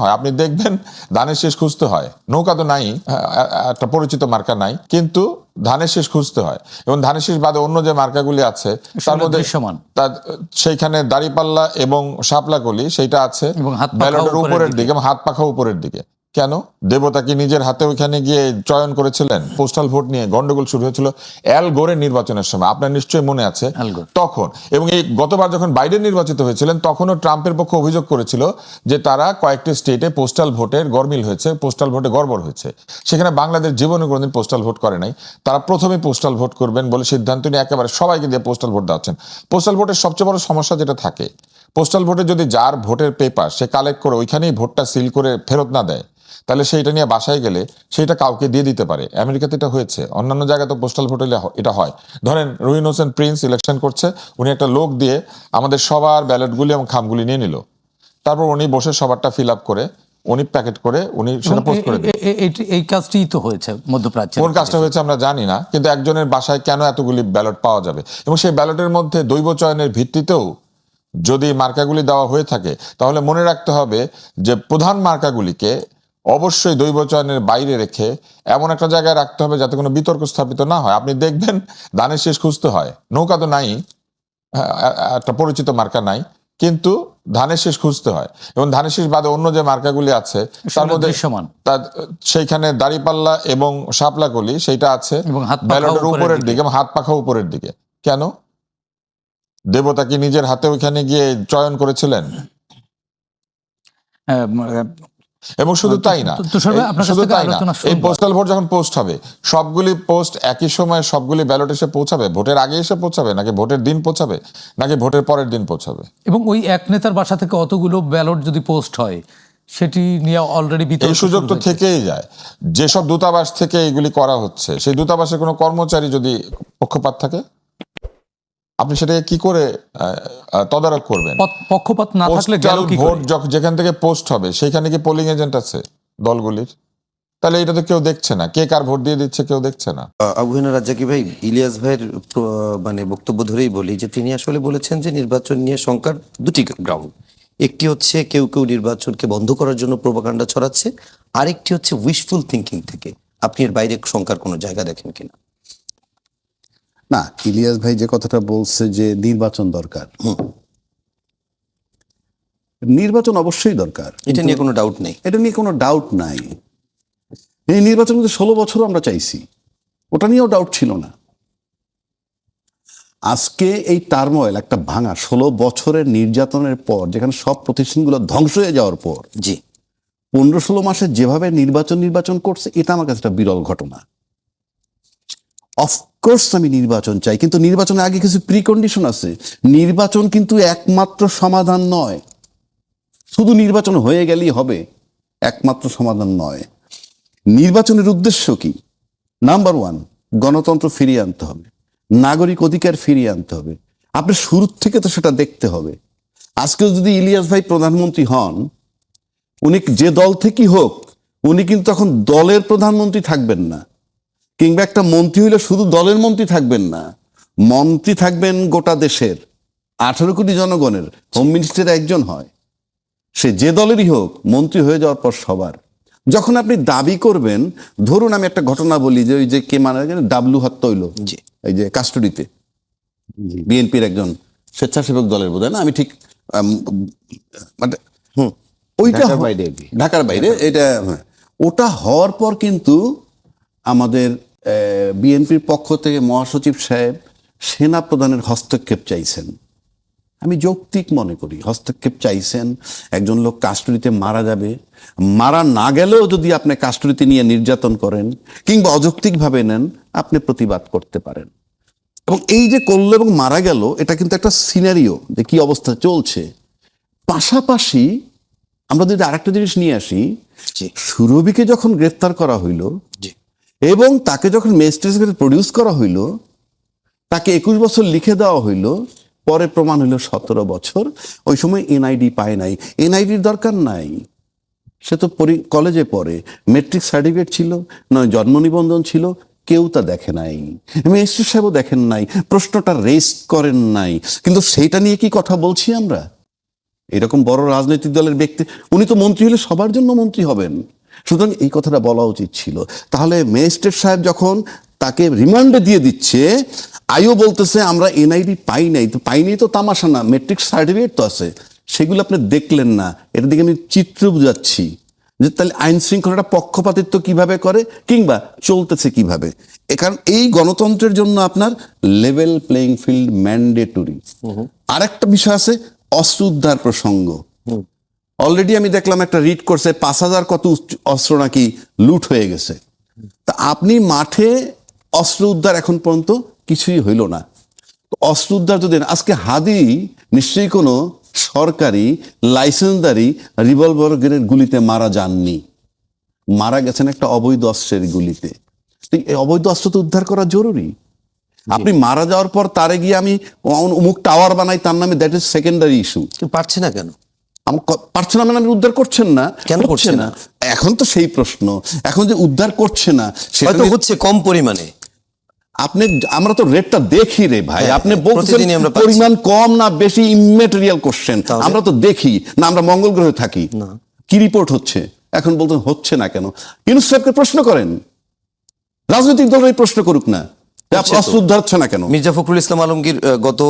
হয়। আপনি দেখবেন ধানের শেষ খুঁজতে হয়। নৌকা তো নাই একটা পরিচিত মার্কা নাই কিন্তু ধানের শেষ খুঁজতে হয়। এবং ধানের শেষ বাদে অন্য যে মার্কাগুলি আছে তার মধ্যে তার সেইখানে দাড়িপাল্লা এবং শাপলাকলি সেইটা আছে ব্যালটের উপরের। দিকে। এবং হাত পাখা উপরের দিকে। কেন? দেবতা কি নিজের হাতে ওইখানে গিয়ে চয়ন করেছিলেন? পোস্টাল ভোট নিয়ে গন্ডগোল শুরু হয়েছিল অ্যাল গোরের নির্বাচনের সময়। আপনার নিশ্চয়ই মনে আছে। তখন এবং এই গতবার যখন বাইডেন নির্বাচিত হয়েছিলেন তখনও ট্রাম্পের পক্ষে অভিযোগ করেছিল যে তারা কয়েকটি স্টেটে পোস্টাল ভোটের গরমিল হয়েছে পোস্টাল ভোটে গড়বড় হয়েছে। সেখানে বাংলাদেশ জীবনে কোনোদিন পোস্টাল ভোট করে নাই। তারা প্রথমে পোস্টাল ভোট করবেন বলে সিদ্ধান্ত নিয়ে একেবারে সবাইকে দিয়ে পোস্টাল ভোট দেওয়াচ্ছেন পোস্টাল ভোটের সবচেয়ে বড় সমস্যা যেটা থাকে পোস্টাল ভোটে যদি যার ভোটের পেপার সে কালেক্ট করে ওইখানেই ভোটটা সিল করে ফেরত না দেয় তাহলে সেইটা নিয়ে বাসায় গেলে সেইটা কাউকে দিয়ে দিতে পারে। আমেরিকাতে এটা হয়েছে। অন্যান্য জায়গায় তো পোস্টাল ভোট এটা হয়। ধরেন রুহিন হোসেন প্রিন্স ইলেকশন করছে উনি একটা লোক দিয়ে আমাদের সবার ব্যালটগুলি এবং খামগুলি নিয়ে নিল। তারপর উনি বসে সবারটা ফিল আপ করে উনি প্যাকেট করে উনি সেটা পোস্ট করে এই কাজটিই তো হয়েছে মধ্যপ্রাচ্যে কোন কাজটা হয়েছে আমরা জানি না কিন্তু একজনের বাসায় কেন এতগুলি ব্যালট পাওয়া যাবে? এবং সেই ব্যালটের মধ্যে দৈব চয়নের ভিত্তিতেও যদি মার্কাগুলি দেওয়া হয়ে থাকে তাহলে মনে রাখতে হবে যে প্রধান মার্কাগুলিকে অবশ্যই দৈব চয়নের বাইরে রেখে এমন একটা জায়গায় রাখতে হবে যাতে কোনো বিতর্ক স্থাপিত না হয়। আপনি দেখবেন ধানের শেষ খুঁজতে হয়। নৌকা তো নাই একটা পরিচিত মার্কা নাই কিন্তু ধানের শেষ খুঁজতে হয়। এবং ধানের শেষ বাদে অন্য যে মার্কাগুলি আছে তার মধ্যে তার সেইখানে দাড়িপাল্লা এবং শাপলাকলি সেইটা আছে ব্যালটের উপরের দিকে। এবং হাত পাখা উপরের দিকে। কেন? দেবতা কি নিজের হাতে ওইখানে গিয়ে চয়ন করেছিলেন? হ্যাঁ, এবং শুধু তাই না। শুধু তাই না। এই পোস্টাল ভোট যখন পোস্ট হবে সবগুলি পোস্ট একই সময় সবগুলি ব্যালট এসে পৌঁছাবে? ভোটের আগে এসে পৌঁছাবে? নাকি ভোটের দিন পৌঁছাবে? নাকি ভোটের পরের দিন পৌঁছাবে? এবং ওই এক নেতার বাসা থেকে অতগুলো ব্যালট যদি পোস্ট হয় সেটি নিয়ে অলরেডি এই সুযোগ তো থেকেই যায়। যেসব দূতাবাস থেকে এগুলি করা হচ্ছে সেই দূতাবাসের কোনো কর্মচারী যদি পক্ষপাত থাকে? আপনি সেটাকে কি করে তদারক করবেন? পক্ষপাত না থাকলে গেল কি ভোট? যেখান থেকে পোস্ট হবে সেখানে কি পোলিং এজেন্ট আছে দলগুলির? তাহলে এটা তো কেউ দেখছে না। কে কার ভোট দিয়ে দিচ্ছে কেউ দেখছে না। আবুহিনা রাজ্জাকি ভাই ইলিয়াস ভাইয়ের মানে বক্তব্য ধরেই বলি যে তিনি আসলে বলেছেন যে নির্বাচন নিয়ে শঙ্কার দুটি গ্রাউন্ড একটি হচ্ছে কেউ কেউ নির্বাচনকে বন্ধ করার জন্য প্রোপাগান্ডা ছড়াচ্ছে আরেকটি হচ্ছে উইশফুল থিঙ্কিং থেকে। আপনি এর বাইরে শঙ্কার কোনো জায়গা দেখেন কিনা? না ইলিয়াস ভাই যে কথাটা বলছে যে নির্বাচন দরকার নির্বাচন অবশ্যই দরকার। এটা নিয়ে কোনো ডাউট নেই। এটা নিয়ে কোনো ডাউট নাই। এই নির্বাচন কিন্তু ষোলো বছর আমরা চাইছি। ওটা নিয়েও ডাউট ছিল না। আজকে এই টার্মোয়েল একটা ভাঙা ষোলো বছরের নির্যাতনের পর যেখানে সব প্রতিষ্ঠানগুলো ধ্বংস হয়ে যাওয়ার পর জি। পনেরো ষোলো মাসে যেভাবে নির্বাচন নির্বাচন করছে এটা আমার কাছে একটা বিরল ঘটনা। অফকোর্স আমি নির্বাচন চাই, কিন্তু নির্বাচনের আগে কিছু প্রিকন্ডিশন আছে। নির্বাচন কিন্তু একমাত্র সমাধান নয়। শুধু নির্বাচন হয়ে গেলেই হবে, একমাত্র সমাধান নয়। নির্বাচনের উদ্দেশ্য কি? নাম্বার ওয়ান গণতন্ত্র ফিরিয়ে আনতে হবে। নাগরিক অধিকার ফিরিয়ে আনতে হবে। আপনি শুরু থেকে তো সেটা দেখতে হবে। আজকে যদি ইলিয়াস ভাই প্রধানমন্ত্রী হন, উনি যে দল থেকেই হোক, উনি কিন্তু তখন দলের প্রধানমন্ত্রী থাকবেন না। কিংবা একটা মন্ত্রী হইলে শুধু দলের মন্ত্রী থাকবেন না মন্ত্রী থাকবেন গোটা দেশের আঠারো কোটি জনগণের হোম মিনিস্টার একজন হয়। সে যে দলেরই হোক মন্ত্রী হয়ে যাওয়ার পর সবার। যখন আপনি দাবি করবেন ধরুন আমি একটা ঘটনা বলি যে ওই যে কে মারা গেল ডাবলু হত্যা হইল এই যে কাস্টডিতে বিএনপির একজন স্বেচ্ছাসেবক দলের বোধ না? আমি ঠিক মানে হুম, ওইটা ঢাকার বাইরে ঢাকার বাইরে। এটা হ্যাঁ। ওটা হওয়ার পর কিন্তু আমাদের বিএনপির পক্ষ থেকে মহাসচিব সাহেব সেনা প্রধানের হস্তক্ষেপ চাইছেন। আমি যৌক্তিক মনে করি হস্তক্ষেপ চাইছেন একজন লোক কাস্টডিতে মারা যাবে। মারা না গেলেও যদি আপনি কাস্টডিতে নিয়ে নির্যাতন করেন কিংবা অযৌক্তিকভাবে নেন আপনি প্রতিবাদ করতে পারেন। এবং এই যে করল এবং মারা গেল এটা কিন্তু একটা সিনারিও যে কি অবস্থা চলছে। পাশাপাশি আমরা যদি আরেকটা জিনিস নিয়ে আসি সুরভিকে যখন গ্রেফতার করা হইল এবং তাকে যখন ম্যাজিস্ট্রেট প্রডিউস করা হইল, তাকে একুশ বছর লিখে দেওয়া হইল, পরে প্রমাণ হইল সতেরো বছর। ওই সময় এনআইডি পায় নাই। এনআইডির দরকার নাই। সে তো কলেজে পড়ে। মেট্রিক সার্টিফিকেট ছিল, নয় জন্ম নিবন্ধন ছিল, কেউ তা দেখে নাই। ম্যাজিস্ট্রেট সাহেবও দেখেন নাই, প্রশ্নটা রেস করেন নাই। কিন্তু সেইটা নিয়ে কি কথা বলছি আমরা? এরকম বড় রাজনৈতিক দলের ব্যক্তি, উনি তো মন্ত্রী হলে সবার জন্য মন্ত্রী হবেন। সুতরাং এই কথাটা বলা উচিত ছিল। তাহলে ম্যাজিস্ট্রেট সাহেব যখন তাকে রিমান্ডে দিয়ে দিচ্ছে আইও বলতেছে আমরা এনআইডি পাই নাই। তো পাইনি তো তামাশা না মেট্রিক সার্টিফিকেট তো আছে। সেগুলো আপনি দেখলেন না। এটার দিকে আমি চিত্র বুঝাচ্ছি যে তাহলে আইন শৃঙ্খলাটা পক্ষপাতিত্ব কীভাবে করে কিংবা চলতেছে কীভাবে। কারণ এই গণতন্ত্রের জন্য আপনার লেভেল প্লেইং ফিল্ড ম্যান্ডেটরি আরেকটা বিষয় আছে অস্ত্র উদ্ধার প্রসঙ্গ অলরেডি আমি দেখলাম একটা রিড করছে পাঁচ হাজার কত অস্ত্র নাকি লুট হয়ে গেছে। তা আপনি মাঠে অস্ত্র উদ্ধার এখন পর্যন্ত কিছুই হইল না। অস্ত্র উদ্ধার যদি আজকে হাদি নিশ্চয়ই কোনো সরকারি লাইসেন্সদারি রিভলভারের গুলিতে মারা যাননি। মারা গেছেন একটা অবৈধ অস্ত্রের গুলিতে। এই অবৈধ অস্ত্র তো উদ্ধার করা জরুরি। আপনি মারা যাওয়ার পর তারে গিয়ে আমি অমুক টাওয়ার বানাই তার নামে দ্যাট ইজ সেকেন্ডারি ইস্যু পারছে না কেন? পারছে না মানে উদ্ধার করছেন না? কেন করছে না? এখন তো সেই প্রশ্ন। এখন যে উদ্ধার করছে না সেটা নিয়ে- হচ্ছে কম পরিমাণে। আপনি আমরা তো রেটটা দেখি রে ভাই। হ্যাঁ, আপনি হ্যাঁ, বলছেন। পরিমাণ কম না বেশি ইমেটেরিয়াল কোশ্চেন আমরা তো দেখি না আমরা মঙ্গল গ্রহে থাকি। কি রিপোর্ট হচ্ছে? এখন বলতেন হচ্ছে না কেন? ইউনুস সাহেবকে প্রশ্ন করেন। রাজনৈতিক দলের প্রশ্ন করুক না। তো। অস্ত্র উদ্ধার হচ্ছে না কেন? মির্জা ফখরুল ইসলাম আলমগীর গত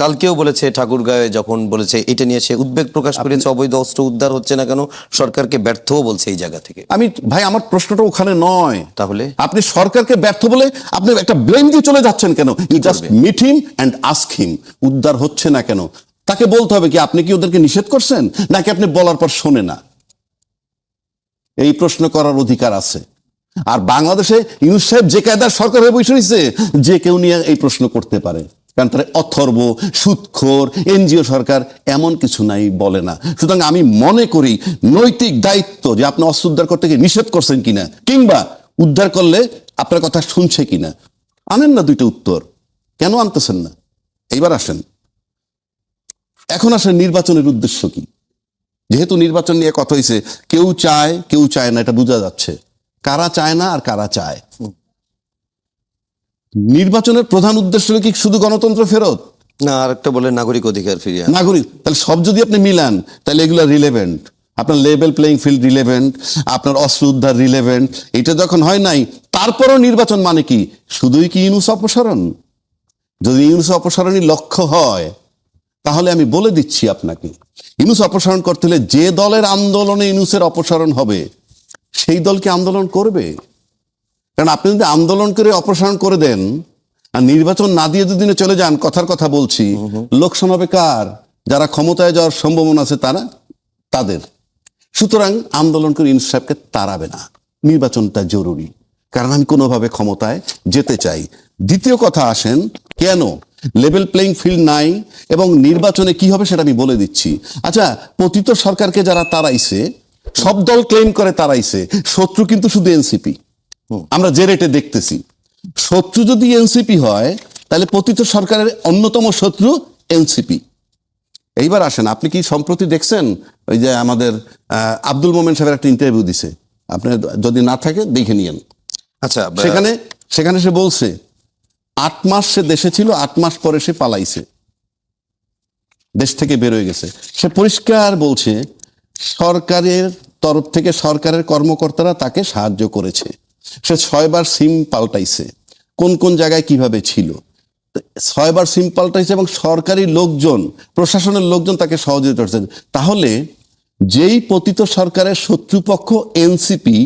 কালকেও বলেছে ঠাকুরগাঁয়ে যখন বলেছে এটা নিয়ে সে উদ্বেগ প্রকাশ করেছে অবৈধ অস্ত্র উদ্ধার হচ্ছে না কেন সরকারকে ব্যর্থও বলছে এই জায়গা থেকে। আমি ভাই আমার প্রশ্নটা ওখানে নয়। তাহলে? আপনি সরকারকে ব্যর্থ বলে আপনি একটা ব্লেম দিয়ে চলে যাচ্ছেন কেন? You just meet him and ask him উদ্ধার হচ্ছে না কেন? তাকে বলতে হবে কি আপনি কি ওদেরকে নিষেধ করছেন? নাকি আপনি বলার পর শোনে না? এই প্রশ্ন করার অধিকার আছে। আর বাংলাদেশে ইউনুস সাহেব যে কায়দার সরকার হয়ে বসে রয়েছে, যে কেউ নিয়ে এই প্রশ্ন করতে পারে। কারণ তারা অথর্ব, সুৎখোর, এনজিও সরকার এমন কিছু নাই বলে না। সুতরাং আমি মনে করি নৈতিক দায়িত্ব যে আপনি অস্ত্র উদ্ধার করতে গিয়ে নিষেধ করছেন কিনা, কিংবা উদ্ধার করলে আপনার কথা শুনছে কিনা, আনেন না দুইটা উত্তর। কেন আনতেছেন না? এইবার আসেন। এখন আসেন নির্বাচনের উদ্দেশ্য কি? যেহেতু নির্বাচন নিয়ে কথা হয়েছে কেউ চায় কেউ চায় না, এটা বোঝা যাচ্ছে। কারা চায় না আর কারা চায়। নির্বাচনের প্রধান উদ্দেশ্য কি শুধু গণতন্ত্র ফেরত? না আর একটা বলে নাগরিক অধিকার ফিরিয়ে নাগরিক তাহলে সব যদি আপনি মিলান তাহলে এগুলো রিলেভেন্ট আপনার লেভেল প্লেইং ফিল্ড রিলেভেন্ট আপনার অস্ত্র উদ্ধার রিলেভেন্ট এটা যখন হয় নাই তারপরও নির্বাচন মানে কি? শুধুই কি ইউনুস অপসারণ? যদি ইউনুস অপসারণই লক্ষ্য হয় তাহলে আমি বলে দিচ্ছি আপনাকে ইউনুস অপসারণ করতে হলে যে দলের আন্দোলনে ইউনুসের অপসারণ হবে সেই দলকে আন্দোলন করবে? কারণ আপনি যদি আন্দোলন করে অপসারণ করে দেন আর নির্বাচন না দিয়ে দুদিনে চলে যান কথার কথা বলছি লোকসান হবে কার? যারা ক্ষমতায় যাওয়ার সম্ভাবনা আছে তারা তাদের। সুতরাং আন্দোলন করে ইউনুস সাহেবকে তাড়াবে না। নির্বাচনটা জরুরি। কারণ আমি কোনোভাবে ক্ষমতায় যেতে চাই। দ্বিতীয় কথা আসেন কেন? লেভেল প্লেইং ফিল্ড নাই এবং নির্বাচনে কি হবে সেটা আমি বলে দিচ্ছি। আচ্ছা পতিত সরকারকে যারা তাড়াইছে সব দল ক্লেম করে তাড়াইছে শত্রু কিন্তু শুধু এনসিপি আমরা যে রেটে দেখতেছি। শত্রু যদি এনসিপি হয় তাহলে পতিত সরকারের অন্যতম শত্রু এনসিপি এইবার আসেন আপনি কি সম্প্রতি দেখছেন? ওই যে আমাদের আব্দুল মোমেন সাহেবের একটা ইন্টারভিউ দিছে। আপনি যদি না থাকে দেখে নিয়েন। আচ্ছা সেখানে সেখানে সে বলছে আট মাস সে দেশে ছিল আট মাস পরে সে পালাইছে। দেশ থেকে বের হয়ে গেছে। সে পরিষ্কার বলছে সরকারের তরফ থেকে সরকারের কর্মকর্তারা তাকে সাহায্য করেছে। সে ছয়বার সিম পাল্টাইছে। কোন কোন জায়গায় কীভাবে ছিল? ছয়বার সিম পাল্টাইছে এবং সরকারি লোকজন, প্রশাসনের লোকজন তাকে সহযোগিতা করছে। তাহলে যেই পতিত সরকারের শত্রুপক্ষ এনসিপি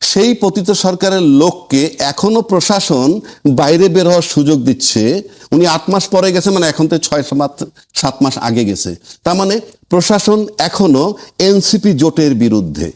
সেই পতিত সরকারের লোককে এখনও প্রশাসন বাইরে বের হওয়ার সুযোগ দিচ্ছে। উনি আট মাস পরে গেছে মানে এখন তো ছয় সাত- সাত মাস আগে গেছে। তার মানে প্রশাসন এখনও এনসিপি জোটের বিরুদ্ধে।